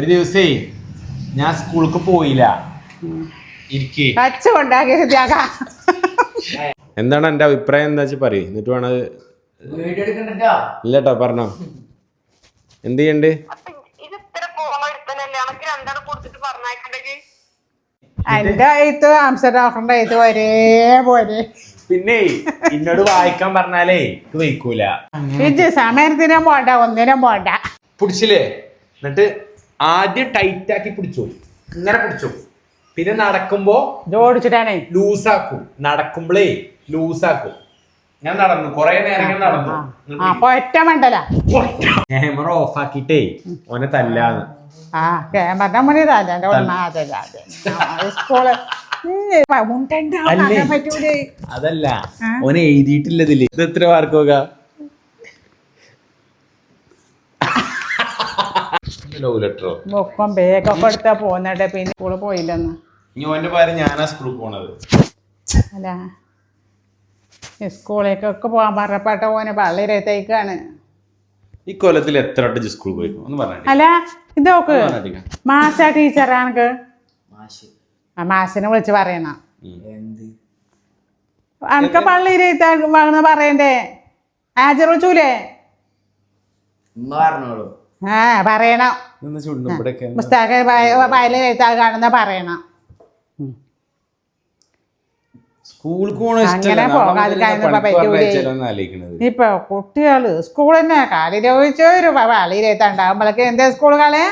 ഒരു ദിവസേ ഞാൻ സ്കൂൾക്ക് പോയില്ല. ഇരിക്കേ. എന്താണ് എന്റെ അഭിപ്രായം? എന്താ വെച്ചാൽ പറയും. എന്നിട്ട് വേണം അത് വീഡിയോ എടുക്കണ്ടോ ഇല്ലട്ടോ പറഞ്ഞോ. എന്ത് ചെയ്യണ്ട്? ഇത് ഇത്ര കൊടുത്തിട്ട് പറഞ്ഞേക്കണ്ടെങ്കിൽ എന്റെ എഴുത്ത് ആംസർ ഡോക്ടറിന്റെ എഴുത്ത് ഒരേ പോലെ പിന്നെ എന്നോട് വായിക്കാൻ പറഞ്ഞാലേ ഇത് വയ്ക്കൂല. ഇത് സമയത്തിനും പോണ്ട ഒന്നിനും പോണ്ട. പിടിച്ചില്ലേ? എന്നിട്ട് ആദ്യം ടൈറ്റ് ആക്കി പിടിച്ചു. ഇങ്ങനെ പിടിച്ചു. പിന്നെ നടക്കുമ്പോ ജോഡിച്ചിട്ടാണേ ലൂസാക്കും നടക്കുമ്പോഴേ ലൂസാക്കും ഞാൻ നടന്നു. കൊറേ നേരം ഞാൻ നടന്നു. ഒറ്റ മണ്ടല. ക്യാമറ ഓഫ് ആക്കിട്ടേ ഓനെ തല്ലാന്ന്. ആ ക്യാമറ അതല്ല. സ്കൂൾ ഓനെ എഴുതിയിട്ടില്ല ഇതിൽ ഇത് എത്ര മാർക്ക് നോക്ക? ലവ് ലെറ്ററോ? ബുക്കും ബേഗൊക്കെ എടുത്താ പോന്നിട്ട് പിന്നെ സ്കൂൾ പോയില്ലെന്ന്. ഇനി ഓന്റെ പേര് ഞാനാ സ്കൂളിൽ പോണത്. അല്ല സ്കൂളേക്കൊക്കെ സ്കൂളിലേക്കൊക്കെ പോകാൻ പറഞ്ഞപ്പെട്ട ഓന് പള്ളിരത്തേക്കാണ് ഈ കൊല്ലത്തിൽ എത്ര വട്ടം സ്കൂളിൽ പോയി ഒന്ന് പറഞ്ഞു അല്ല ഇത് നോക്ക്. മാഷ ടീച്ചറാണക്ക് മാഷ്. ആ മാസിനെ വിളിച്ച് പറയണ? എന്ത്? അനക്ക് പള്ളിയിലേക്കാണ് പറയണ്ടേ? ആജർ വിളിച്ചൂലേ ഉമ്മ പറഞ്ഞോളൂ. ആ പറയണം. പുസ്തക പുസ്തക വയലെഴുത്താ കാണുന്ന പറയണം. ഇപ്പൊ കുട്ടികൾ സ്കൂൾ തന്നെ കാലി ഒരു പള്ളിയിലേത്തുണ്ടാകുമ്പോഴേക്ക് എന്താ സ്കൂൾ കളയാ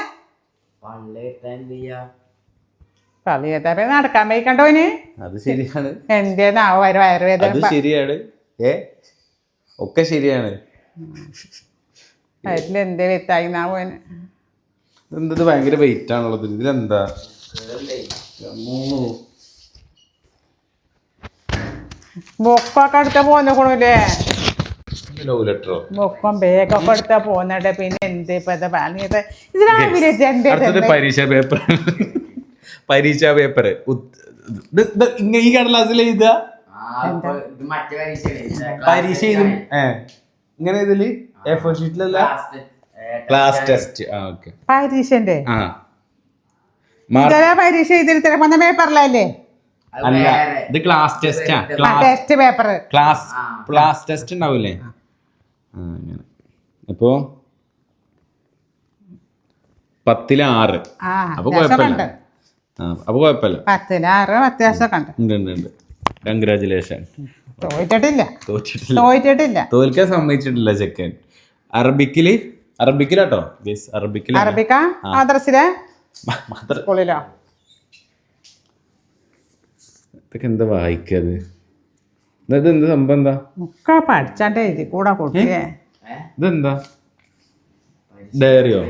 പള്ളി നടക്കാൻ എന്ത് ഇനി? അത് ശരിയാണ്. എന്തേന്നാവോ വയറുവേദന ശരിയാണ്. ഏ? ഒക്കെ ശരിയാണ്. ഇതെന്തത് ഭയങ്കര വെയിറ്റ് ആണുള്ളത് ഇതിലെന്താ ബുക്കൊക്കെ എടുത്ത പോന്നേക്കണല്ലേ ലവ് ലെറ്ററോ ബുക്കും ബേഗൊക്കെ എടുത്ത പോന്നിട്ട്. പിന്നെ എന്ത് ഇപ്പത്തെ പരീക്ഷ പേപ്പർ പരീക്ഷാ പേപ്പർ ഈ കടലാസിൽ എഴുതുക ആ ഇപ്പൊ ഇത് മറ്റേ പരീക്ഷയാണ്. പരീക്ഷ ഇങ്ങനെ ഇതിൽ എ ഫോർ ഷീറ്റിലല്ല ക്ലാസ് ടെസ്റ്റ് ആ ഓക്കെ പരീക്ഷന്റെ? ആ. പരീക്ഷ ഇതിൽ പേപ്പറിലല്ലേ? അല്ല ഇത് class test test paper class. Class test ഉണ്ടാവൂലേ? ആ. അങ്ങനെ. അപ്പോ പത്തിൽ ആറ് അപ്പൊ കുഴപ്പമില്ല. ഉണ്ട് ആ അപ്പൊ കുഴപ്പമില്ല. പത്തിന് ആറ് വ്യത്യാസമൊക്കെ ഉണ്ട് ഉണ്ട് ഉണ്ട്. ഉണ്ട് കൺഗ്രാചുലേഷൻ തോറ്റിട്ടില്ല. തോറ്റിട്ടില്ല. തോൽക്കാൻ സമ്മതിച്ചിട്ടില്ല ചെക്കൻ. അറബിക്കിൽ? അറബിക്കിലാട്ടോ. ഗസ് അറബിക്കിൽ അറബിക്ക? മദ്രസിലെ? സ്കൂളിലോ? ഇതൊക്കെ എന്താ വായിക്കത്? ഇത് എന്ത് സംഭവം എന്താ? ഒക്കെ പഠിച്ചാണ്ട് എഴുതി കൂടാ കുട്ടിയെ ഇതെന്താ? ഡയറിയോ?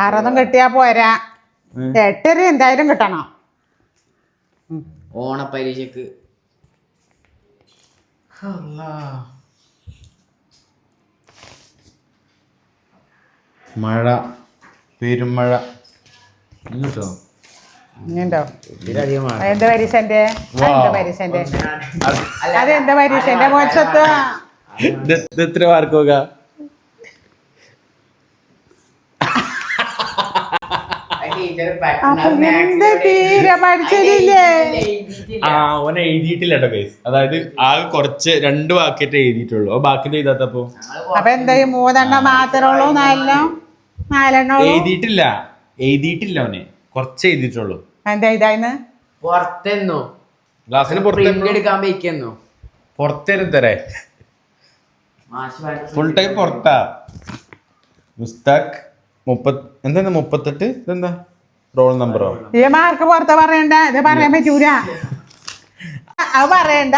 ആറൊന്നും കിട്ടിയാ പോരാ. എട്ടര എന്തായാലും കിട്ടണം. ഓണപ്പരീക്ഷക്ക്. മഴ പെരുമഴ. കേട്ടോ ഇനിയുണ്ടോ ഇതിലധികമാണ് എന്ത് പരീക്ഷന്റെ? എന്ത് പരീക്ഷന്റെ? അത് എന്താ പരീക്ഷന്റെ മോശത്ത്? ഇത് എത്ര മാർക്ക് നോക്ക? ടീച്ചർ അപ്പൊ എന്ത് തീരെ പഠിച്ചില്ലേ ആ എഴുതിയിട്ടില്ല കേട്ടോ അതായത് ആകെ കുറച്ച് രണ്ട് വാക്കറ്റേ എഴുതിയിട്ടുള്ളൂ. ആ ബാക്കി എഴുതാത്തപ്പോ? അപ്പൊ എന്താ ഈ മൂന്നെണ്ണം മാത്രമേ ഉള്ളൂ നാലെണ്ണം? എഴുതിയിട്ടില്ല. എഴുതിയിട്ടില്ല അവനെ. കുറച്ച് എഴുതിയിട്ടുള്ളൂ. എന്താ ഇതായിന്ന്? പുറത്തെന്നോ? ക്ലാസ്സിന് പ്രിന്റ് എടുക്കാൻ വയ്ക്കെന്നോ? പുറത്തേരും തരേ. മാഷ് ഫുൾ ടൈം പുറത്താ. മുസ്താഖ് മുപ്പത് എന്താ മുപ്പത്തെട്ട്? ഇതെന്താ? റോൾ നമ്പറോ ഈ മാർക്ക് പുറത്ത് പറയണ്ട. ഇത് പറയാൻ പറ്റൂല. അത് പറയണ്ട.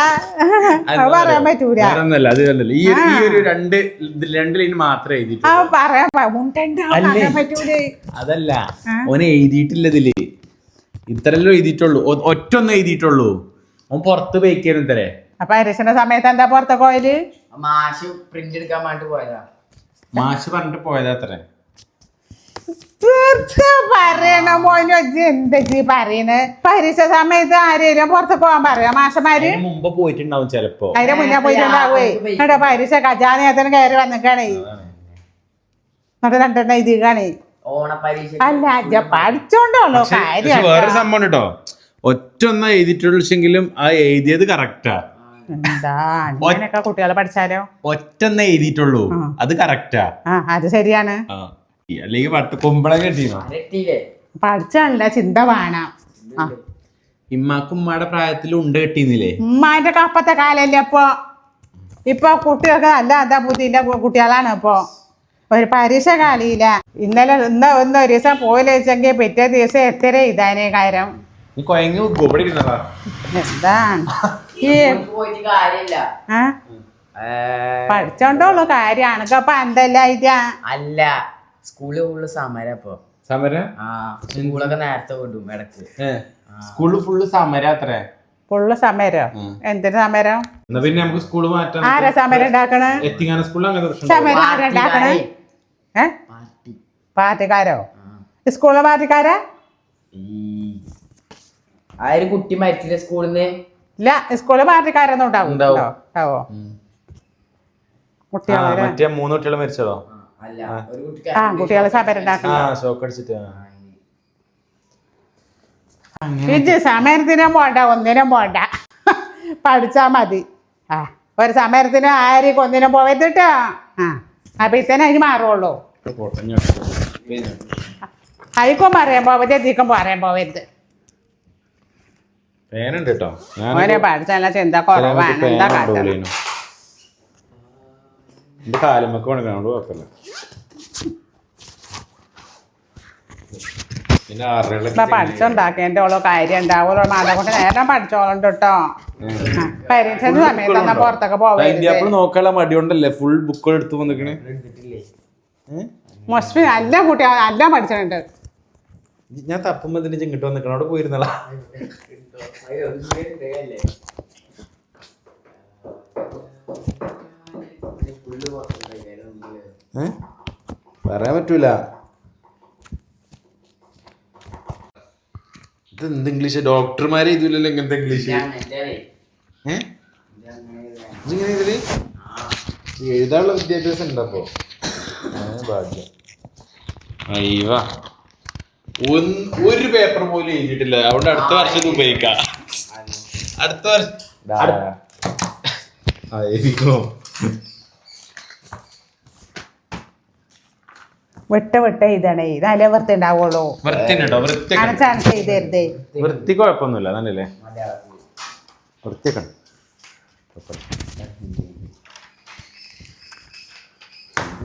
അത് പറയാൻ പറ്റൂല. വേറൊന്നല്ല അത് കണ്ടല്ലോ ഈ ഒരു- ഈ ഒരു രണ്ട് ഇത് രണ്ട് ലൈൻ മാത്രമേ എഴുതിയിട്ടുള്ളൂ. പറയാൻ പ- മുണ്ടണ്ട അത് അല്ലേ? പറയാൻ പറ്റൂലേ. അതല്ല. ആ? എഴുതിയിട്ടില്ലതിൽ എഴുതിയിട്ടില്ല ഇതിൽ ഇത്രല്ലോ എഴുതിയിട്ടുള്ളൂ. ഒ- ഒറ്റ ഒന്നും എഴുതിയിട്ടുള്ളൂ. ഓൻ പുറത്ത് പോയിക്കാനും തരേ അപ്പൊ അരിശന്റെ സമയത്ത് എന്താ പുറത്ത് പോയത്? മാഷ് പ്രിന്റ് എടുക്കാൻ വേണ്ടി പോയതാ. മാഷ് പറഞ്ഞിട്ട് പോയതാ അത്രേ തീർച്ച പറയണ മോനു. എന്താ പറയണ്? പരീക്ഷ സമയത്ത് ആരെയും പുറത്ത് പോകാൻ പറയാം. മാഷമാര് മുമ്പ് പോയിട്ടുണ്ടാവും ചെലപ്പോ. അതിന്റെ മുന്നേ പോയിട്ടുണ്ടാവേ. എന്നിട്ട് പരീക്ഷ ഖജാനയത്തിന് കയറി വന്നിക്കാണേ. എന്നിട്ട് രണ്ടെണ്ണം എഴുതിക്കാണേ. അല്ല അജ്ജ പഠിച്ചോണ്ടല്ലോ പക്ഷെ കാര്യം വേറെ സംഭവം കേട്ടോ ഒറ്റ ഒന്നാ എഴുതിയിട്ടുള്ളെങ്കിലും ആ എഴുതിയത് കറക്റ്റാ കുട്ടികളെ പഠിച്ചാലോ? ഒറ്റ എഴുതിയിട്ടുള്ളൂ. അത് കറക്റ്റാ ആ. അത് ശരിയാണ്. ആ അല്ലെങ്കിൽ പട്ട് കുമ്പളം കെട്ടിയോ പഠിച്ചല്ല ചിന്ത വേണം. ഇമ്മാക്കും ഉമ്മയുടെ പ്രായത്തിൽ ഉണ്ട് കെട്ടിന്നില്ലേ? ഉമ്മാന്റെ കപ്പത്തെ കാലല്ലേ അപ്പൊ ഇപ്പൊ കുട്ടികൾക്ക് നല്ല എന്താ ബുദ്ധിയില്ല കുട്ടികളാണ് ഇപ്പൊ. ഒരു പരീക്ഷ കാലിയില്ല ഇന്നലെ ഇന്ന് ഒന്ന് ഒരു ദിവസം പോയില്ല വെച്ചെങ്കിൽ പിറ്റേ ദിവസം എത്ര ഇതാനേ കാര്യം? എന്താണ്? പഠിച്ചോണ്ടുള്ളു കാര്യമാണ്. അപ്പൊ എന്തല്ല ഇതാ അല്ല. സ്കൂളിൽ ഫുള്ള് സമരം ഇപ്പൊ സമര? ആ സ്കൂളൊക്കെ നേരത്തെ വിടും ഇടയ്ക്ക്. സ്കൂളിൽ ഫുള്ള് സമര അത്ര? ഫുള്ള് സമരം. എന്തിനു സമരം? എന്നാ പിന്നെ നമുക്ക് സ്കൂൾ മാറ്റാം ആരാ സമരം ഉണ്ടാക്കണേ? എത്തിങ്ങാന സ്കൂളിൽ അങ്ങനെ സമരം ആരാ ഉണ്ടാക്കണേ? പാർട്ടി. പാർട്ടിക്കാരോ. സ്കൂളിലെ പാർട്ടിക്കാരാ? ആ ഒരു കുട്ടി മരിച്ചില്ല സ്കൂളിൽ നിന്ന് ഇല്ല സ്കൂളിലെ പാർട്ടിക്കാരൊന്നും ഉണ്ടാവും. മറ്റേ മൂന്ന് കുട്ടികൾ മരിച്ചതോ? ആ. കുട്ടികളെ സമരത്തിനും പോണ്ട ഒന്നിനും പോണ്ട. പഠിച്ചാ മതി. ആ ഒരു സമരത്തിനും ആരും ഒന്നിനും പോയതിട്ട ആ അപ്പൊ ഇത്തന്നെ അതിന് മാറുള്ളൂ. അയക്കും പറയാൻ പോവരുത് എത്തിക്കും പറയാൻ പോവരുത്. പേനുണ്ട് കേട്ടോ ഓനെ ചിന്ത കുറവാണ്. എന്താ കാലം കാലുമൊക്കെ വേണം കുഴപ്പമില്ല പിന്നെ ആറരകളൊക്കെ ഇപ്പൊ പഠിച്ചുണ്ടാക്കേണ്ട ഓളോ കാര്യം ഉണ്ടാവുമല്ലോ മാതാ കൊണ്ട് നേരം പഠിച്ചോളുണ്ട് കേട്ടോ. പരീക്ഷ സമയത്ത് പുറത്തൊക്കെ അപ്പോൾ നോക്കാനുള്ള മടി കൊണ്ടല്ലേ ഫുൾ ബുക്കുകൾ എടുത്തു വന്നിക്കണേ. മൊസ്ബി നല്ല കുട്ടികൾ നല്ല പഠിച്ചിട്ടുണ്ട് ഞാൻ തപ്പുമ്പോ ഇതിന് ഇങ്ങോട്ട് വന്നിക്കണം. അവിടെ പോയിരുന്നല്ല പറയാൻ പറ്റൂല. ഇത് എന്ത് ഇംഗ്ലീഷ് ഡോക്ടർമാരെ ഇതില്ലല്ലോ ഇങ്ങനത്തെ ഇംഗ്ലീഷ് ഏ? ഇതിങ്ങനെ ഇതിൽ എഴുതാനുള്ള വിദ്യാഭ്യാസം ഉണ്ടപ്പോ ഭാഗ്യം. അയ്യവാ. ഒരു പേപ്പർ പോലും എഴുതിയിട്ടില്ല. അതുകൊണ്ട് അടുത്ത വർഷം ഉപയോഗിക്കാം. അടുത്ത വർഷം ആയിരിക്കും വിട്ട് വെട്ട എഴുതണേ ഇതല്ലേ വൃത്തി ഉണ്ടാവുള്ളൂ. വൃത്തിനുണ്ടോ വൃത്തി ചാൻസ് ചെയ്തരുതേ. വൃത്തി കുഴപ്പമൊന്നുമില്ല നല്ലല്ലേ വൃത്തിയൊക്കെ.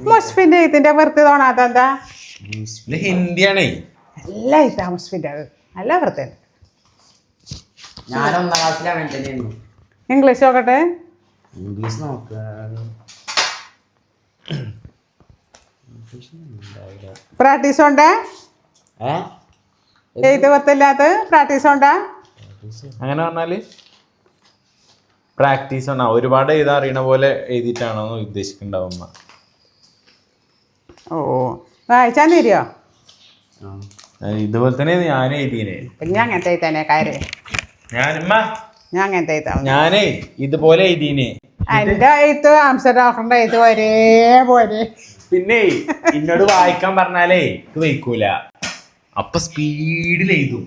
മുസ്ഫിന്റെ ഇതിന്റെ വൃത്തി തോന്നാത്ത എന്താ? ഇത് ഹിന്ദിയാണേ. നല്ല ഇതാ മുസ്ഫിന്റെ നല്ല വൃത്തി ഇംഗ്ലീഷ് നോക്കട്ടെ. ഇംഗ്ലീഷ് നോക്കുക പ്രാക്ടീസ് ഉണ്ടേ? എഴുത്ത് വൃത്തില്ലാത്ത പ്രാക്ടീസ് ഉണ്ടാ? അങ്ങനെ പറഞ്ഞാൽ പ്രാക്ടീസ് ആണ്. ഒരുപാട് എഴുതാ അറിയണ പോലെ എഴുതിട്ടാണോ ഉദ്ദേശിക്കണ്ടാവുന്ന ഓ വായിച്ചാൻ തരുമോ ഇതുപോലെ തന്നെ ഞാൻ എഴുതിയേ പിന്നെ അങ്ങനത്തെ എഴുതാനേ കാര്യം. ഞാനുമ്മ ഞാൻ അങ്ങനത്തെ എഴുതാം. ഞാനേ ഇതുപോലെ എഴുതിയേ എന്റെ എഴുത്ത് ആംസർ ഡോക്ടറിന്റെ എഴുത്ത് ഒരേപോലെ പിന്നെ എന്നോട് വായിക്കാൻ പറഞ്ഞാലേ ഇത് വയ്ക്കൂല അപ്പൊ സ്പീഡിൽ എഴുതും.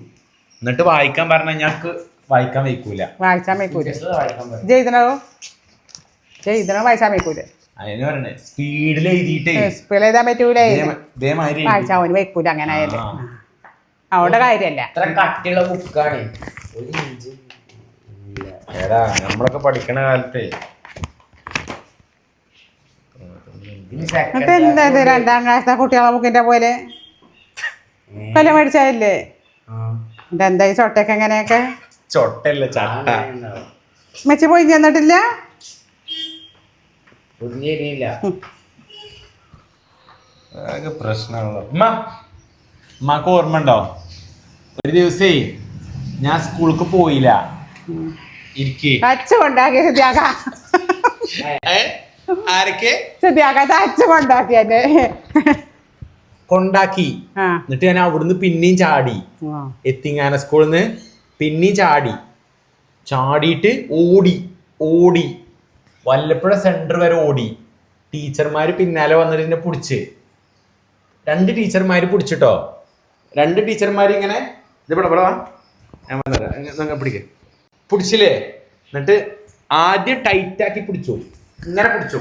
എന്നിട്ട് വായിക്കാൻ പറഞ്ഞാൽ ഞങ്ങക്ക് വായിക്കാൻ വയ്ക്കൂല വായിച്ചാൻ വയ്ക്കൂല വായിക്കാൻ പറ്റും ജെയ്തനോ? ജെയ്തനോ വായിച്ചാൻ വയ്ക്കൂല അതിന് പറയണേ സ്പീഡിൽ എഴുതിയിട്ടേ. സ്പീൽ എഴുതാൻ പറ്റൂല? ഇതേ- ഇതേമാതിരി എഴുതി. വായിച്ചാൽ അവന് വയ്ക്കൂല അങ്ങനെ ആയാലും ആ. അവിടെ കാര്യമല്ല അത്ര കട്ടിയുള്ള ബുക്കാണ് ഒരു ഇഞ്ച് എടാ നമ്മളൊക്കെ പഠിക്കണ കാലത്തെ ഇതിന് എന്നിട്ട് എന്താ ഇത് രണ്ടാം ക്ലാസ്സിലെ കുട്ടികളെ ബുക്കിന്റെ പോലെ കൊല്ലം മേടിച്ചായില്ലേ? എന്നിട്ട് എന്താ ഈ ചൊട്ടയൊക്കെ എങ്ങനെയൊക്കെ? ചൊട്ടല്ല ചട്ട? മെച്ച പോയി ചെന്നിട്ടില്ല? ഉമ്മക്ക് ഓർമ്മ ഉണ്ടോ ഒരു ദിവസേ ഞാൻ സ്കൂൾക്ക് പോയില്ല. ഇരിക്കേ. അച്ഛ കൊണ്ടാക്കി സിദ്ധിയാക്ക ആരൊക്കെ? സത്യാകാത്ത അച്ഛൻ കൊണ്ടാക്കി. എന്നെ കൊണ്ടാക്കി എന്നിട്ട് ഞാൻ അവിടുന്ന് പിന്നെയും ചാടി. എത്തിങ്ങാന സ്കൂളിൽ നിന്ന് പിന്നെയും ചാടി. ചാടിയിട്ട് ഓടി ഓടി. വല്ലപ്പുഴ സെന്റർ വരെ ഓടി. ടീച്ചർമാർ പിന്നാലെ വന്നിട്ട് എന്നെ പിടിച്ച്. രണ്ട് ടീച്ചർമാർ പിടിച്ചിട്ടോ? രണ്ട് ടീച്ചർമാർ ഇങ്ങനെ ഇത് ഇവിടെ. ഞാൻ ഇങ്ങ് പിടിക്ക്. പിടിച്ചില്ലേ? എന്നിട്ട് ആദ്യം ടൈറ്റാക്കി പിടിച്ചു. ഇങ്ങനെ പിടിച്ചു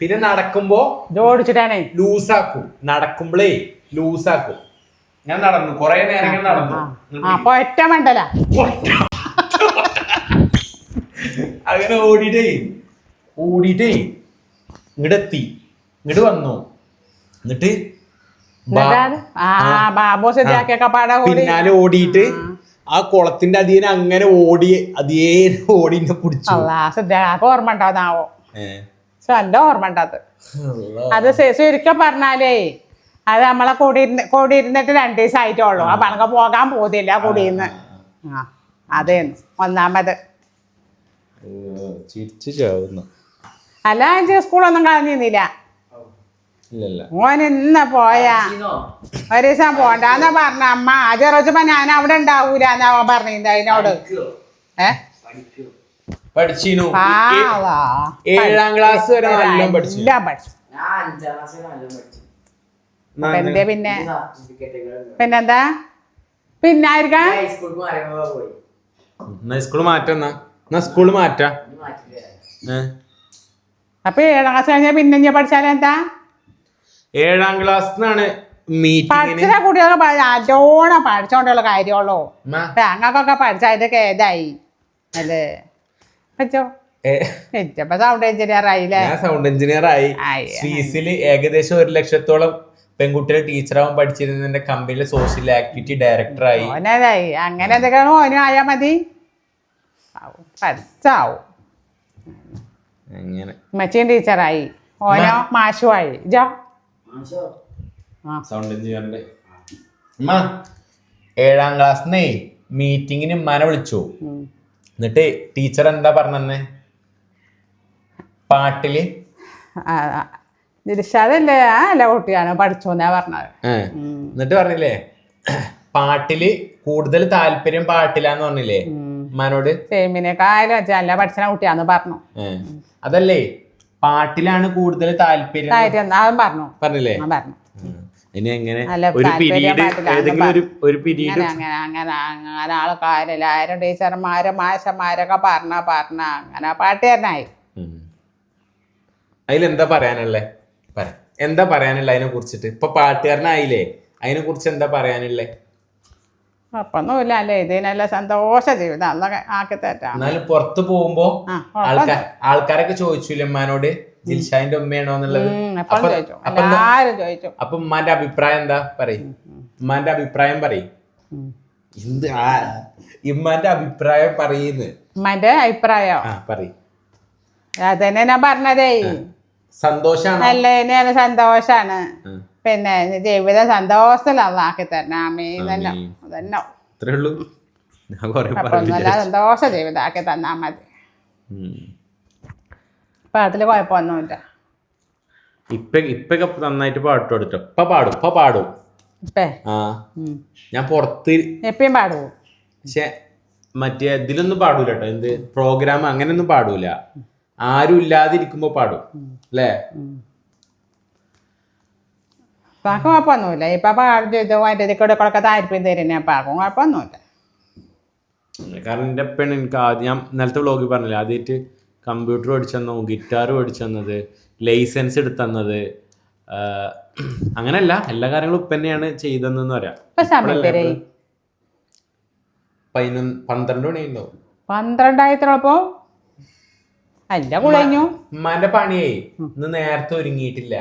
പിന്നെ നടക്കുമ്പോ ജോഡിച്ചിട്ടാണേ. ലൂസാക്കും. നടക്കുമ്പോഴേ ലൂസാക്കും. ഞാൻ നടന്നു. കുറെ നേരം നടന്നു. അപ്പൊ ഒറ്റ മണ്ടല അങ്ങനെ ഓടിയിട്ടേ. ഓടിയിട്ടേ. ഇങ്ങടെത്തി. ഇങ്ങട് ഇങ്ങോട്ട് വന്നു. എന്നിട്ട് പിന്നാലെ ഓടിയിട്ട് ആ. കുളത്തിന്റെ അതിനെ അങ്ങനെ ഓടി അതേ ഓടി പിടിച്ചു ഓർമ്മ ഉണ്ടാവുന്നാവോ ഏ. എന്റെ ഓർമ്മ ഉണ്ടാത്. അത് ശരിക്കും പറഞ്ഞാലേ അത് നമ്മളെ കൂടി കൂടി ഇരുന്നിട്ട് രണ്ട് ദിവസം ആയിട്ടുള്ളൂ ആ പണക്ക പോകാൻ പോകുന്നില്ല കൂടിയിന്ന് ആ അതേന്ന് ഒന്നാമത് അല്ല അഞ്ച് സ്കൂളൊന്നും കളഞ്ഞിരുന്നില്ല. ഓൻ ഇന്ന് പോയാ. ഒരു ദിവസം പോണ്ടാന്നാ പറഞ്ഞ. അമ്മ ആദ്യം റോജപ്പ ഞാൻ അവിടെ ഉണ്ടാവൂല എന്നാ അവൻ പഠിച്ചിനു. ഏഴാം ക്ലാസ് വരെ നല്ലോണം പഠിച്ചു എല്ലാം പഠിച്ചു. ഞാൻ നല്ല എന്തേ പിന്നെ? സർട്ടിഫിക്കറ്റുകൾ പിന്നെന്താ? പിന്നെ ആയിരിക്കാം ഹൈസ്കൂളിൽ മാറിയപ്പോ പോയി. എന്നാ സ്കൂൾ മാറ്റാ എന്നാ? സ്കൂൾ മാറ്റാ. അപ്പൊ ഏഴാം ക്ലാസ് കഴിഞ്ഞാൽ പിന്നെ ഇനി പഠിച്ചാലെന്താ ഏഴാം ക്ലാസ് മീറ്റിങ്ങിന് പഠിച്ച കുട്ടികളൊക്കെ പഠി- നല്ലോണം പഠിച്ചോണ്ടുള്ള കാര്യമുള്ളൂ ഞങ്ങൾക്കൊക്കെ പഠിച്ച അതിന്റെ ഏതായി അല്ലേ? വെച്ചോ? വെച്ചപ്പോ സൗണ്ട് എഞ്ചിനീയർ ആയില്ലേ? ഞാൻ സൗണ്ട് എഞ്ചിനീയർ ആയി. സ്വീസിൽ ഏകദേശം ഒരു ലക്ഷത്തോളം പെൺകുട്ടികൾ ടീച്ചറാവാൻ പഠിച്ചിരുന്നതിന്റെ കമ്പനിയിലെ സോഷ്യൽ ആക്ടിവിറ്റി ഡയറക്ടറായി ആയി. അങ്ങനെ എന്തൊക്കെയാണ് ഓനും ആയാ മതി? പഠിച്ചാവും. അങ്ങനെ. മെച്ചിയും ടീച്ചറായി. ഓനോ മാഷുമായി ജോ. മാഷോ, ആ. സൗണ്ട് എഞ്ചിനീയറിന്റെ ഏഴാം ക്ലാസ് മീറ്റിങ്ങിന് ഉമ്മാനെ വിളിച്ചു. എന്നിട്ട് ടീച്ചർ എന്താ പറഞ്ഞെ പാട്ടിൽ? ആ, ആ. അല്ല കുട്ടിയാണ്? പഠിച്ചോന്നാ പറഞ്ഞത്. എന്നിട്ട് പറഞ്ഞില്ലേ? പാട്ടിൽ കൂടുതൽ താല്പര്യം പാട്ടിലാന്ന് പറഞ്ഞില്ലേ? മനോട് നല്ല പഠിച്ച കുട്ടിയാന്ന് പറഞ്ഞു. അതല്ലേ? പാട്ടിലാണ് കൂടുതൽ താല്പര്യം പറഞ്ഞു. പറഞ്ഞില്ലേ? പറഞ്ഞു. ഇനി എങ്ങനെ ഒരു പിരീഡ് ഏതെങ്കിലും ഒരു ഒരു പിരീഡ് അങ്ങനെ അങ്ങനെ അങ്ങനെ അങ്ങനെ ആൾക്കാരെല്ലാവരും ടീച്ചർമാരും മാഷന്മാരൊക്കെ പറഞ്ഞ പറഞ്ഞ അങ്ങനെ പാട്ട് തന്നായി. അതിലെന്താ പറയാനുള്ളേ? പറ. എന്താ പറയാനുള്ള അതിനെ കുറിച്ചിട്ട്? ഇപ്പൊ പാട്ടുകാരനായില്ലേ? അതിനെ കുറിച്ച് എന്താ പറയാനുള്ളേ? അപ്പൊന്നുമില്ല അല്ലേ? ഇതിനല്ല സന്തോഷ ജീവിതം. അന്നൊക്കെ ആക്കി തരാം എന്നാലും പുറത്ത് പോകുമ്പോ ആൾക്കാരൊക്കെ ചോദിച്ചില്ലേ ഉമ്മാനോട്? ജിൽഷാന്റെ ഉമ്മയാണോ എന്നുള്ളത്? അപ്പൊ- ഉമ്മാന്റെ അഭിപ്രായം എന്താ? പറയും. ഉമ്മാന്റെ അഭിപ്രായം പറയും. എന്ത് ആ ഇമ്മാന്റെ അഭിപ്രായം പറയുന്നു. ഉമ്മന്റെ അഭിപ്രായം. പറയും. അതന്നെ ഞാൻ പറഞ്ഞതേ. സന്തോഷാണ്? അല്ല തന്നെയാണ് സന്തോഷാണ്. പിന്നെ ജീവിതം സന്തോഷത്തിലാക്കി തരണം. ആമീൻ. അതന്നെ. അത്രേ ഉള്ളൂ. സന്തോഷ ജീവിതമാക്കി തന്നാ മതി. അപ്പൊ അതിൽ കുഴപ്പമൊന്നുമില്ല ഇപ്പൊ ഇപ്പൊക്കെ നന്നായിട്ട് പാട്ട് കൊടുത്തോ ഇപ്പൊ പാടും ഇപ്പൊ പാടും. ഇപ്പേ? ആ. ഞാൻ പുറത്ത് എപ്പോഴും പാടുവോ? പക്ഷെ മറ്റേ ഇതിലൊന്നും പാടൂല കേട്ടോ എന്ത്? പ്രോഗ്രാം അങ്ങനെയൊന്നും പാടൂല. ആരും ഇല്ലാതിരിക്കുമ്പോ പാടും. അല്ലേ പാക്ക് കുഴപ്പമൊന്നുമില്ല ഇപ്പൊ പാടും ചെയ്തു. അതിന്റെ ഇതിക്കൂടെ കൂടെ താല്പര്യം തരുന്നേ പാക്കും കുഴപ്പമൊന്നുമില്ല കാരണം എന്റെ പെണ്ണ് എനിക്ക് ആദ്യം ഞാൻ നിലത്തെ വ്ളോഗിൽ പറഞ്ഞില്ല ആദ്യമായിട്ട് കമ്പ്യൂട്ടർ പഠിച്ചെന്നോ ഗിറ്റാർ പഠിച്ചെന്നത് ലൈസൻസ് എടുത്തന്നത് അങ്ങനെയല്ല എല്ലാ കാര്യങ്ങളും ഉപ്പ തന്നെയാണ് ചെയ്തതെന്ന് പറയാം. പതിനൊന്ന് പന്ത്രണ്ട് മണിയുണ്ടോ പന്ത്രണ്ടായിരത്തോളപ്പോ അല്ല കുളഞ്ഞു. ഉമ്മാന്റെ പണിയേ ഇന്ന് നേരത്തെ ഒരുങ്ങിയിട്ടില്ല.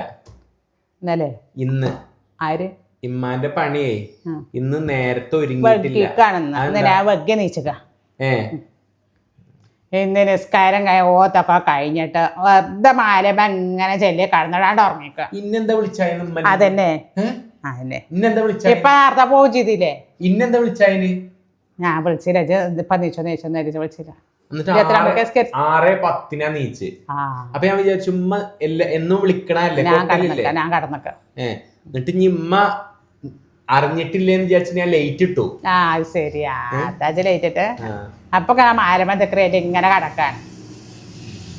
ഇന്നലെ? ഇന്ന്. ആര്? ഇമ്മാന്റെ പണിയേ ഇന്ന് നേരത്തെ ഒരുങ്ങിയിട്ടില്ല. വെഗ്ഗിക്കാണെന്ന് ഇന്നലെ ആ വെഗ്ഗി ഏ ഇന്ന് നിസ്കാരം ഓത്തൊക്കെ കഴിഞ്ഞിട്ട്. വെറുതെ മാലമ്പ ഇങ്ങനെ ചെല്ലി കടന്നിടാണ്ട് ഉറങ്ങിക്കുക ഇന്നെന്താ വിളിച്ചായിരുന്നു അതന്നെ. അതന്നെ. ഇന്നെന്താ വിളിച്ച ഇപ്പൊ നേരത്തെ പോവും ചെയ്തില്ലേ? ഇന്നെന്താ വിളിച്ചായിന് ഞാൻ വിളിച്ചില്ല. ഇപ്പൊ നീച്ചോ നീച്ചോ നേരിച്ച് വിളിച്ചില്ല. ആറ് പത്തിനാ നീച്ച്. ആ. അപ്പൊ ഞാൻ വിചാരിച്ചു എന്നും വിളിക്കണല്ലേ ഞാൻ കടന്നിക്ക എന്നിട്ട് ഇനി ഉമ്മ അറിഞ്ഞിട്ടില്ലേന്ന് വിചാരിച്ചു ഞാൻ ലേറ്റ് ഇട്ടു. ആ അത് ശരിയാ. അതാച്ച് ലേറ്റിട്ട് ആ. അപ്പൊ തെക്കറിയായിട്ട് ഇങ്ങനെ കടക്കാൻ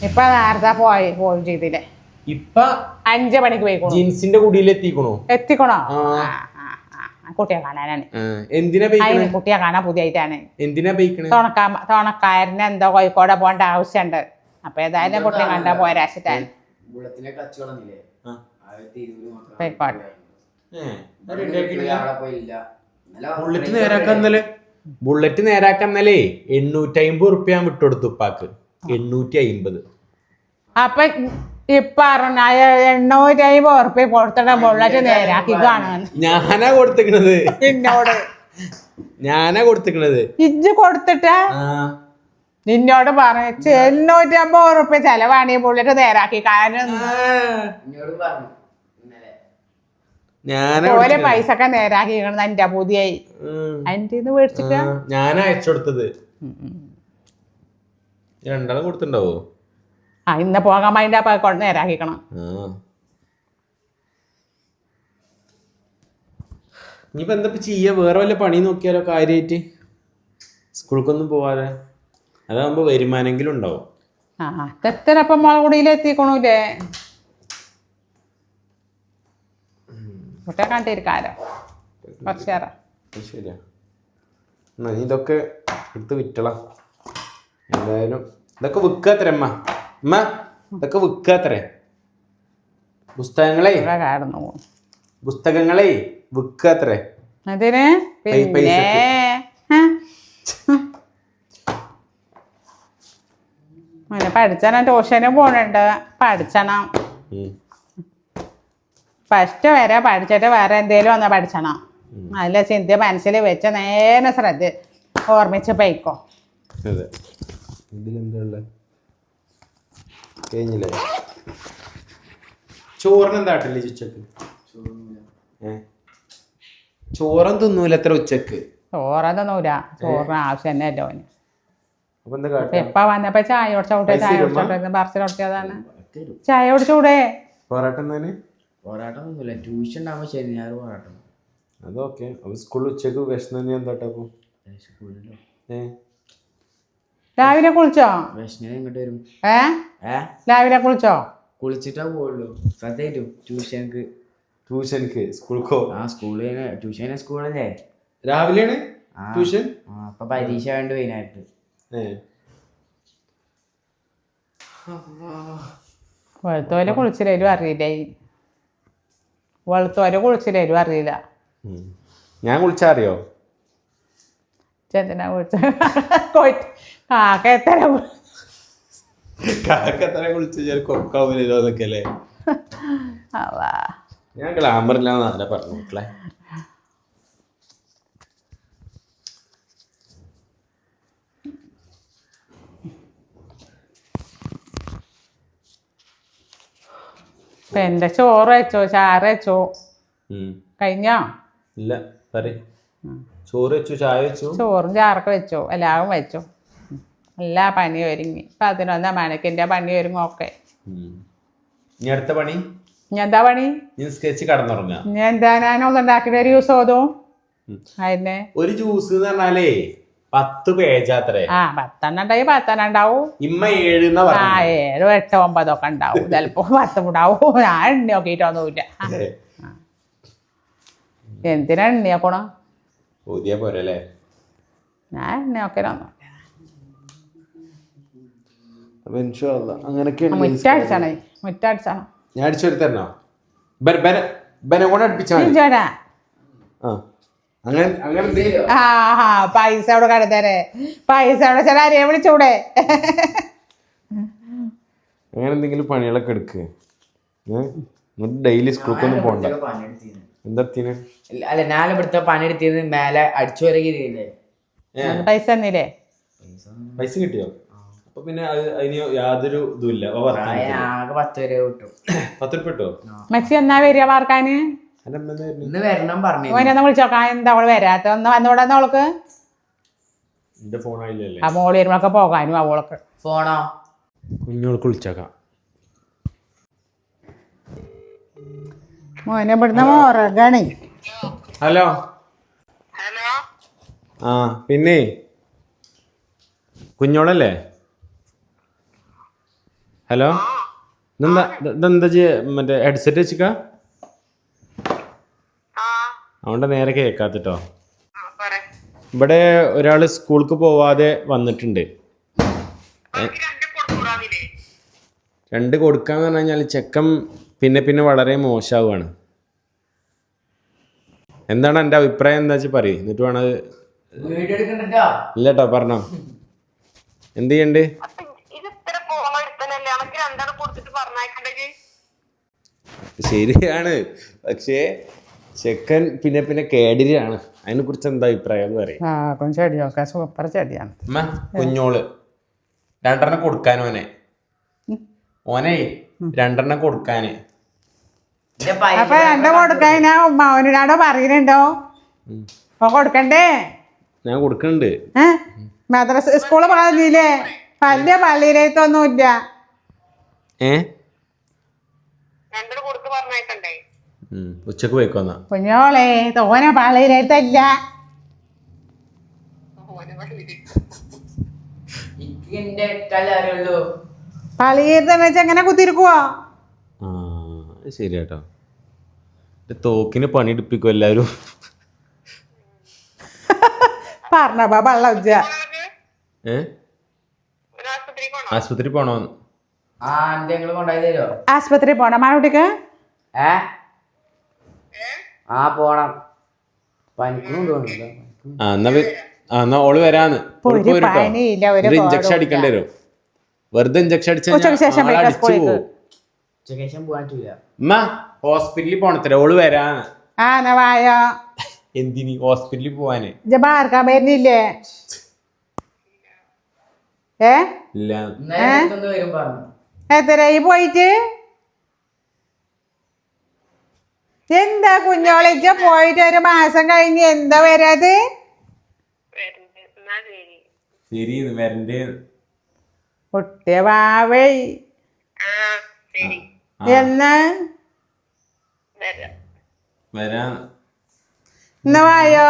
ഇപ്പൊ നേരത്തെ പോയി പോവും ചെയ്തില്ലേ? ഇപ്പൊ അഞ്ചു മണിക്ക് പോയിക്കോളൂ. ജീൻസിന്റെ കുടിയിൽ എത്തിക്കണോ? എത്തിക്കണോ. കുട്ടിയെ കാണാനാണ്. എന്തിനാ കുട്ടിയെ കാണാൻ പുതിയായിട്ടാണ്. എന്തിനാ ബൈക്കണേ? തുണക്കാ തുണക്കാരന് എന്തോ കോഴിക്കോട് പോകേണ്ട ആവശ്യമുണ്ട് അപ്പൊ ഏതായാലും കുട്ടിയെ കണ്ടാ പോരാശിട്ടാണ്. ബുള്ളറ്റ് നേരാക്കാൻ ഇന്നലെ? ബുള്ളറ്റ് നേരാക്കാൻ ഇന്നലെ എണ്ണൂറ്റി അമ്പത് ഉറുപ്പ്യ ഞാൻ വിട്ടുകൊടുത്തു ഉപ്പാക്ക്. എണ്ണൂറ്റി അമ്പത് അപ്പൊ ഇപ്പൊ പറഞ്ഞ എണ്ണൂറ്റി അമ്പത് ഉറുപ്പ്യ കൊടുത്തിട്ട് ബുള്ളറ്റ് നേരാക്കി കാണാൻ ഞാനാ കൊടുത്തിക്കണത്? നിന്നോട്. ഞാനാ കൊടുത്തിക്കണത്? ഇജ്ജ് കൊടുത്തിട്ട്? ആ. നിന്നോട് പറഞ്ഞു എണ്ണൂറ്റി അമ്പത് ഉറുപ്പ്യ ചെലവാണ് ഈ ബുള്ളറ്റ് നേരാക്കി കാരണം എന്നോട് പറഞ്ഞു ഇന്നലെ ഞാനാ ഓലെ കൊടുത്തിക്കണത്. പൈസ ഒക്കെ നേരാക്കി എന്റെ പുതിയായി ഉം. അതിന്റെ ഇത് മേടിച്ചിട്ട്? ആ, ഞാനാ രണ്ടാളും കൊടുത്തിണ്ടാവോ ആ ഇന്ന് പോകാൻ വേണ്ടി അപ്പൊ കൊണ്ട് നേരാക്കിക്കണം ആ. ഇനിയിപ്പോ എന്താ ഇപ്പൊ വേറെ വല്ല പണി നോക്കിയാലോ കാര്യായിട്ട്? സ്കൂൾക്കൊന്നും പോവാതെ. അതാകുമ്പോ വരുമാനെങ്കിലും ഉണ്ടാവും. ആ കുട്ടിയെ കണ്ടിരിക്കാലോ കുറച്ചേറെ. ശരിയാ. എന്നാ നീ ഇതൊക്കെ എടുത്ത് വിറ്റളാം. എന്തായാലും ഇതൊക്കെ വിൽക്കാത്ര അമ്മ. അമ്മ ഇതൊക്കെ വിൽക്കാത്രേ പുസ്തകങ്ങളെ. കാടുന്നു. പുസ്തകങ്ങളെ വിൽക്കാത്രേ അതിന് പിന്നെ പഠിച്ചണം ട്യൂഷന് പോണുണ്ട്. പഠിച്ചണം. ഫസ്റ്റ് വരെ പഠിച്ചിട്ട് വേറെ എന്തേലും ഒന്ന് പഠിച്ചണം. നല്ല ചിന്ത മനസ്സിൽ വെച്ച് നേരെ ശ്രദ്ധ ഓർമ്മിച്ച് പൈക്കോ ഉച്ചയ്ക്ക്? ചോറും തിന്നൂല എത്ര ഉച്ചയ്ക്ക്. ചോറതൊന്നുമില്ല ചോറിന് ആവശ്യം തന്നെ അല്ലോ എപ്പ വന്നപ്പോ ചായ കുടിച്ചോട്ടെ ചായ? കുടിച്ചോട്ടെ തരും ചായ കുടിച്ചൂടെ? പോരാട്ടം ഒന്നുമില്ല. ട്യൂഷൻ ഉണ്ടാകുമ്പോൾ ഞാൻ പോരാട്ടം. അതൊക്കെ അപ്പൊ സ്കൂളിൽ ഉച്ചയ്ക്ക് വിശന്ന് തന്നെ അപ്പൊ? സ്കൂളിലോ ഏ? രാവിലെ കുളിച്ചോ? വിഷ്ണു ഇങ്ങോട്ട് വരും? ഏ? ഏ? രാവിലെ കുളിച്ചോ? കുളിച്ചിട്ടാ പോവുള്ളൂ. സത്യായിട്ടും ട്യൂഷനക്ക് ട്യൂഷൻക്ക് സ്കൂൾക്കോ ആ സ്കൂളിൽ ട്യൂഷൻ സ്കൂളല്ലേ രാവിലെയാണ് ആ. ട്യൂഷൻ ആ അപ്പൊ പരീക്ഷ വേണ്ട വൈകുന്നേരത്ത് ഏ. വെളുത്തോലെ കുളിച്ചില്ലേലും അറിയില്ല വെളുത്തോലെ കുളിച്ചില്ലേലും അറിയില്ല. ഞാൻ കുളിച്ചറിയോ? ചെന്തിനാ കുളിച്ച? കോയിട്ട് കാക്ക എത്ര കു- കാക്കത്തനെ കുളിച്ച് കൊക്കാവൂലോ എന്നൊക്കെ അല്ലേ? ഞാൻ ആരാ പറഞ്ഞു മക്കളെ. ഇപ്പൊ എന്റെ ചോറ് വെച്ചോ? ചാറ് വെച്ചോ. കഴിഞ്ഞോ? ഇല്ല ചോറ് വെച്ചു ചായ വെച്ചു? ചോറും ചാറൊക്കെ വെച്ചോ? എല്ലാവരും വെച്ചോ? എല്ലാ പണി ഒരുങ്ങി. പതിനൊന്നാം മണിക്കിന്റെ പണി ഒരുങ്ങൊക്കെ. ഇനി അടുത്ത പണി? ഇനി എന്താ പണി? സ്കെച്ച് കടന്നുറങ്ങാ ഞാൻ എന്താ? ഞാനൊന്നും ഉണ്ടാക്കിയിട്ട് ഒരു യൂസ് ഓതും? അതിനെ ഒരു ജ്യൂസ് എന്ന് പറഞ്ഞാലേ പത്ത് പേജാത്രേ. ആ പത്തെണ്ണം ഉണ്ടായി പത്തെണ്ണം ഉണ്ടാവും ഇമ്മ ഏഴ് ആ ഏഴോ എട്ടോ ഒമ്പതൊക്കെ ഉണ്ടാവും. ചിലപ്പോ പത്ത് ഉണ്ടാവും ഞാൻ എണ്ണി നോക്കിയിട്ടൊന്നുമില്ല എന്തിനാ എണ്ണി നോക്കണം? പുതിയ പോരല്ലേ? ഞാൻ എണ്ണി നോക്കലൊന്നും അങ്ങനെയൊക്കെയാണ് മുറ്റടിച്ചണേ മുറ്റടിച്ചണം ഞാൻ അടിച്ചു തരണോ ബന കൊണ്ട് അടുപ്പിച്ചാ ആ. ആ പൈസ അവിടെ കടത്തരേ പൈസ അവിടെ ചില ആരെയും വിളിച്ചൂടെ. അങ്ങനെ എന്തെങ്കിലും പണികളൊക്കെ എടുക്ക്. ഡെയിലി സ്കൂൾക്ക് ഒന്നും പോണ്ട. എന്താ അല്ല ഞാൻ ഇവിടുത്തെ പണിയെടുത്തിരുന്ന് മേലെ അടിച്ചു വരകില്ലേ പൈസ തന്നില്ലേ? പൈസ കിട്ടിയോ? അപ്പൊ പിന്നെ അത് അതിന് യാതൊരു ഇതുമില്ല ആകെ പത്ത് വരെ കിട്ടും. പത്ത് രൂപ കിട്ടോ? മെസ്സി എന്നാ വരിക വാർക്കാന്? ഇന്ന് വരണം പറഞ്ഞു ഓനൊന്ന് വിളിച്ചോക്കാം. എന്താ അവൾ വരാത്ത? ഒന്ന് വന്നൂടെ അവൾക്ക്? എന്റെ ഫോൺ ആയില്ലല്ലേ ആ മോൾ വരുമ്പോഴൊക്കെ പോകാനും അവളൊക്കെ ഫോണോ? കുഞ്ഞോൾക്ക് വിളിച്ചേക്കാം. മോനെ ഇവിടുന്ന് മോറകണേ ഹലോ? ഹലോ? ആ പിന്നെ? കുഞ്ഞോളല്ലേ? ഹലോ? ഇതെന്താ ഇതെന്താ ചെയ്യ? മറ്റേ ഹെഡ്സെറ്റ് വെച്ചിക്കാ? അതുകൊണ്ട് നേരെ കേൾക്കാത്തിട്ടോ ഇവിടെ ഒരാൾ സ്കൂൾക്ക് പോവാതെ വന്നിട്ടുണ്ട്. രണ്ട് കൊടുക്കാന്ന് പറഞ്ഞു കഴിഞ്ഞാൽ ചെക്കൻ പിന്നെ പിന്നെ വളരെ മോശമാവുകയാണ് എന്താണ് എന്റെ അഭിപ്രായം? എന്താ വെച്ചാൽ പറയും. എന്നിട്ട് വേണം ഇല്ലട്ടോ വീഡിയോ ഇല്ല കേട്ടോ പറഞ്ഞോ. എന്ത് ചെയ്യണ്ട്? ശരിയാണ്. പക്ഷേ ചെക്കൻ പിന്നെ പിന്നെ കേടിരിയാണ്. അതിനെ കുറിച്ച് എന്താ അഭിപ്രായം എന്ന് പറയും. ആ കൊഞ്ച് ചെടിയൊക്കെ സൂപ്പർ ചെടിയാണ്. അമ്മ കുഞ്ഞോൾ. രണ്ടെണ്ണം കൊടുക്കാൻ ഓനെ. ഓനെ രണ്ടെണ്ണം കൊടുക്കാന് അപ്പൊ രണ്ടോ കൊടുക്കാൻ മൗനോടോ പറയുന്നുണ്ടോ? അപ്പൊ കൊടുക്കണ്ടേ? ഞാൻ കൊടുക്കുന്നുണ്ട് ഏ? മദ്രസ സ്കൂൾ പറഞ്ഞില്ലേ വലിയ പള്ളിയിലേത്തൊന്നുമില്ല ഏ? രണ്ടു കൊടുത്ത് പറഞ്ഞേക്കണ്ടേ ഉച്ചയ്ക്ക് പോയിക്കോന്നാ. കുഞ്ഞോളെ തോന പള്ളിയിലേത്തല്ല അറിയുള്ളൂ എങ്ങനെ കുത്തിരിക്കുവോ ആ ശരി കേട്ടോ തോക്കിന് പണിയെടുപ്പിക്കും എല്ലാവരും പറഞ്ഞപ്പാ പള്ള ഉച്ച ഏ? ആശുപത്രി പോണോ ആശുപത്രി പോണോ? മാനൂട്ടിക്ക്? ഏ? ആ പോണം. പനിക്കും തോന്നുന്നില്ല. ആ എന്നാ വെ- ആ എന്നാ ഓൾ വരാന്ന്. ഇഞ്ചക്ഷൻ അടിക്കേണ്ടി വരും. വെറുതെ ഇഞ്ചക്ഷൻ അടിച്ചാൽ ഹോസ്പിറ്റലിൽ പോണത്ര ഓൾ വരാന്ന്. ആ എന്നാ വായോ. എന്തിനി ഹോസ്പിറ്റലിൽ പോവാന്? വരുന്നില്ലേ ഏ? ഇല്ല. പോയിട്ട്? എന്താ കുഞ്ഞോളിച്ച പോയിട്ട് ഒരു മാസം കഴിഞ്ഞ് എന്താ വരാത്? വരുന്നുണ്ട് എന്നാ ശരി. വരണ്ടേ. കുട്ടിയ വാവേ. എന്നാ ശരി. എന്ന്? വരാം. ഇന്ന് വായോ?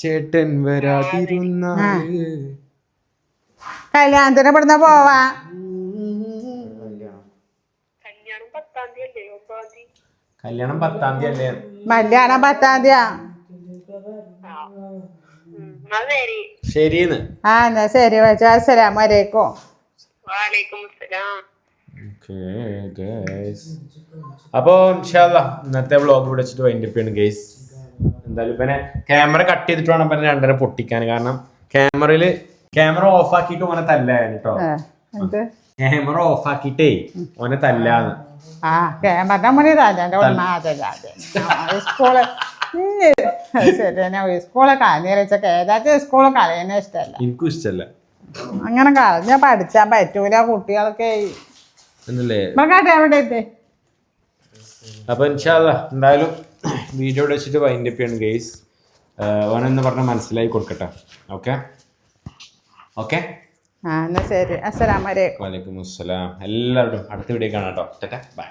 ചേട്ടൻ വരാതിരുന്ന കല്യാണത്തിന് ഇവിടുന്ന് പോവാ കല്യാണം പത്താം തീയതി അല്ലേ ഒമ്പതാം തീയതി കല്യാണം പത്താം തീയതി അല്ലേ? കല്യാണം പത്താം തീയതി ശരിന്ന് ആ എന്നാ ശരി വെച്ചാ അസ്സലാമു അലൈക്കും. വാലേക്കും അസ്സലാം അപ്പോൾ ഇൻഷാല്ല ഇന്നത്തെ വ്ളോഗ് ഇവിടെ വെച്ചിട്ട് വൈൻഡ് അപ്പ് ആണ് ഗൈസ് എന്തായാലും പിന്നെ ക്യാമറ കട്ട് ചെയ്തിട്ട് വേണം പിന്നെ രണ്ടര പൊട്ടിക്കാൻ. കാരണം ക്യാമറയിൽ ക്യാമറ ഓഫ് ആക്കിയിട്ട് ഓനെ തല്ലായിരുന്നു കേട്ടോ ക്യാമറ ഓഫ് ആക്കിട്ടേ ഓനെ തല്ലാന്ന്. ആ ക്യാമറ മണി രാജാന്റെ ഉൾമാതല്ലാതെ സ്കൂൾ ഇന്ന് അത് ശരി തന്നെ. സ്കൂൾ കളഞ്ഞ വെച്ച ഏതാச்சுം സ്കൂൾ കളയുന്ന ഇഷ്ടമല്ല. എനിക്കും ഇഷ്ടമല്ല. അങ്ങനെ കളഞ്ഞ പഠിച്ചാൻ പറ്റൂല കുട്ടികൾക്ക് എവിടെ എത്തി? അപ്പൊ ഇൻഷാല്ല എന്തായാലും വീഡിയോ വെച്ചിട്ട് വൈൻഡ് അപ്പ് ചെയ്യണം ഗൈസ് ഓനെന്ന് പറഞ്ഞാൽ മനസ്സിലായി കൊടുക്കട്ടെ. ഓക്കെ ഓക്കെ ആ എന്നാ ശരി. അസ്സലാമു അലൈക്കും. വലൈക്കും അസ്സലാം എല്ലാവരും അടുത്ത വീഡിയോ കാണാം കേട്ടോ. ബൈ.